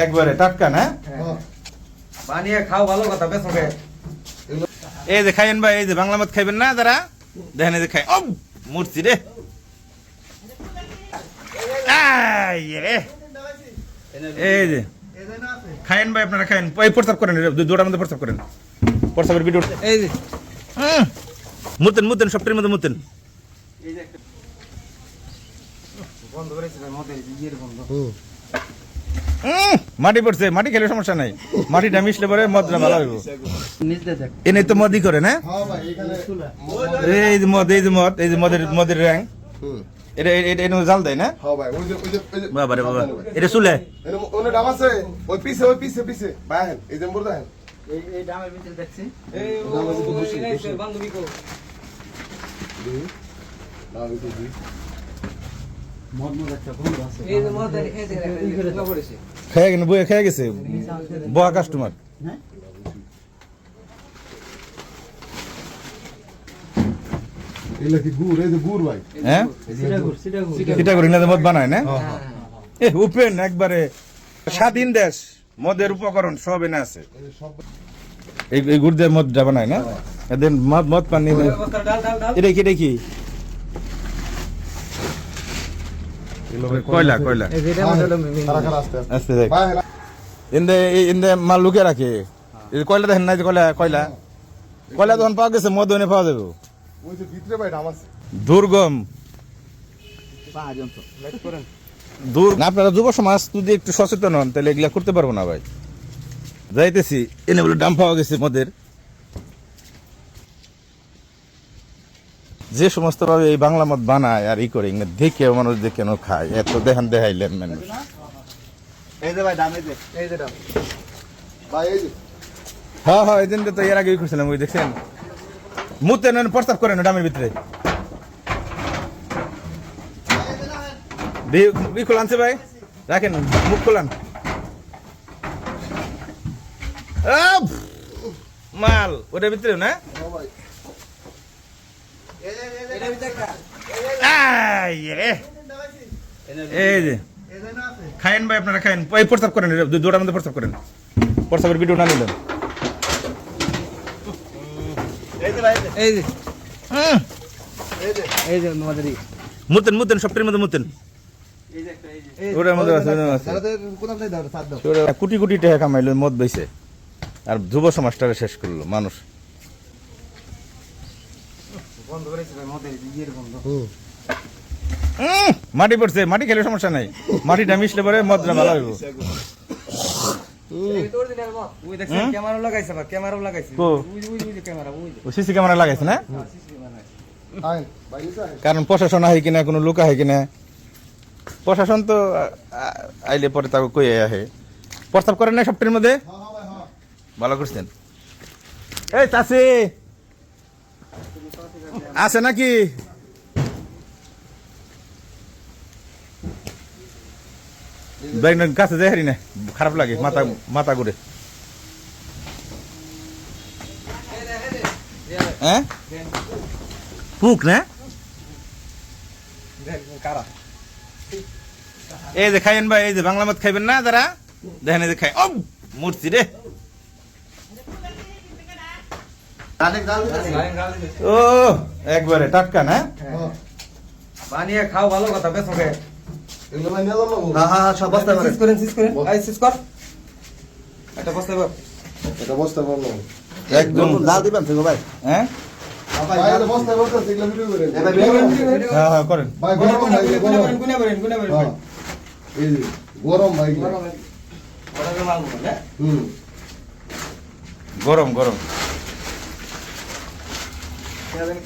একবারে টাটকা না? বানিয়ে খাও ভালো কথা বেসকে এই যে খাইয়েন ভাই এই যে বাংলা মত খাইবেন না যারা? দেখেন এই যে খাই ও মূর্তি রে। এই যে। খাইয়েন ভাই আপনারা খাইয়েন। এই প্রস্তাব করেন দুটার মধ্যে প্রস্তাব করেন। প্রস্তাবের ভিডিও এই যে। মুতেন মুতেন সবটির মধ্যে মুতেন। বন্ধ করেছিল মধ্যে মাটি পড়ছে মাটি খেলে সমস্যা নাই। মাটিটা মিশলে পরে মদটা ভালো হইব। নিজে দেখ এনে তো মদই করে না? হ্যাঁ ভাই এখানে এই যে মদ এই যে মদ এই যে মদের মদের র্যাং। হুম এটা এটা এটা জাল দেয় না? হ্যাঁ ভাই ওই যে ওই যে বাবা। রে বাবা এটা চুলে? ওই পিছে ওই পিছে পিছে। বাইহেন এই যে এই ডামের ভিতরে দেখছি। এই। বান্ধবী কো। খেয়ে গেছে বইয়ে খেয়ে গেছে? বয়া কাস্টমার হ্যাঁ? সিটাগুর সিটাগুর এটা করে মদ বানায় না? হ্যাঁ হ্যাঁ একবারে স্বাধীন দেশ মদের উপকরণ সব এনে আছে। এই গুড় দিয়ে মদটা বানায় না? মদ মদ পানি এটা কি এটা কি? কয়লা কয়লা আস্তে ইন্দে ইন্দে মাল লুকিয়ে রাখে কয়লা দেখেন না যে কয়লা কয়লা কয়লা তখন পাওয়া গেছে মদ এনে পাওয়া যাবে ওই যে ভিতরে ভাই ডাব আছে দুর্গম আপনারা যুব সমাজ যদি একটু সচেতন হন তাহলে এগুলা করতে পারব না ভাই যাইতেছি এনে বলে ডাম পাওয়া গেছে মদের যে সমস্ত ভাবে এই বাংলা মদ বানায় আর ই করে দেখে মানুষ দেখে কেন খায় এত দেখান দেখাইলেন মানুষ। হ্যাঁ হ্যাঁ এই তো এর আগে ই করছিলাম ওই দেখছেন? মুতে নেন প্রস্তাব করেন ডামের ভিতরে। ই খোলান ভাই? রাখেন মুখ খোলান! মাল ওটার ভিতরে না হ্যাঁ ভাই এটা ভিতরে একটা আই রে এই যে। খায়েন ভাই আপনারা খায়েন। এই প্রস্তাব করেন দুটার মধ্যে প্রস্তাব করেন। প্রস্তাবের ভিডিও না নিলেন। এই যে। এই যে। হুম। এই যে আমাদেরই মুতেন মুতেন সবটির মধ্যে মুতেন। এই যে একটা এই যে ওটার মধ্যে আছে ওটার মধ্যে আছে। কোথাও যাই দাও সাত দাও। ওরা কোটি কোটি টাকা কামাইলো মদ বেছে আর যুব সমাজটাকে শেষ করল মানুষ। বন্ধ করেছিল মধ্যে ইয়ের বন্ধ। হুম। মাটি পড়ছে মাটি খেলে সমস্যা নাই। মাটিটা মিশলে পরে মদটা ভালো হইব। ওই দেখছেন ক্যামেরা লাগাইছে আবার ক্যামেরা লাগাইছে। কো? ওই যে- ওই যে- ওই যে ক্যামেরা ওই যে। সিসি ক্যামেরা লাগাইছে না? নিচে কারণ প্রশাসন আহে কিনা কোনো লোক আহে কিনা। প্রশাসন তো আইলে পরে তাকে কই আহে। প্রস্তাব করেন না সবটির মধ্যে? হ্যাঁ হ্যাঁ হ্যাঁ। ভালো করছেন। এই চাষি আছে নাকি? কাছে যাই হারি না, খারাপ লাগে, মাথা মাথা হ্যাঁ? পুক না? কারা এই যে খাইয়েন ভাই, এই যে বাংলা মত খাইবেন না যারা? দেখেন এই যে খাই ও মূর্তি রে। ও একবারে টাটকা না? হ্যাঁ। বানিয়ে খাও ভালো কথা ভাই হ্যাঁ হ্যাঁ সব বস্তা সিস করেন সিস করেন। এই সিস কর। একটা বস্তা কর। এটা বস্তা বলল একদম। লাল দিবেন তো ভাই? হ্যাঁ? ভাই এটা বস্তা বস্তা এগুলো ভিডিও করেন হ্যাঁ হ্যাঁ করেন। ভাই গরম ভাই গরম। হ্যাঁ। গরম। ভাই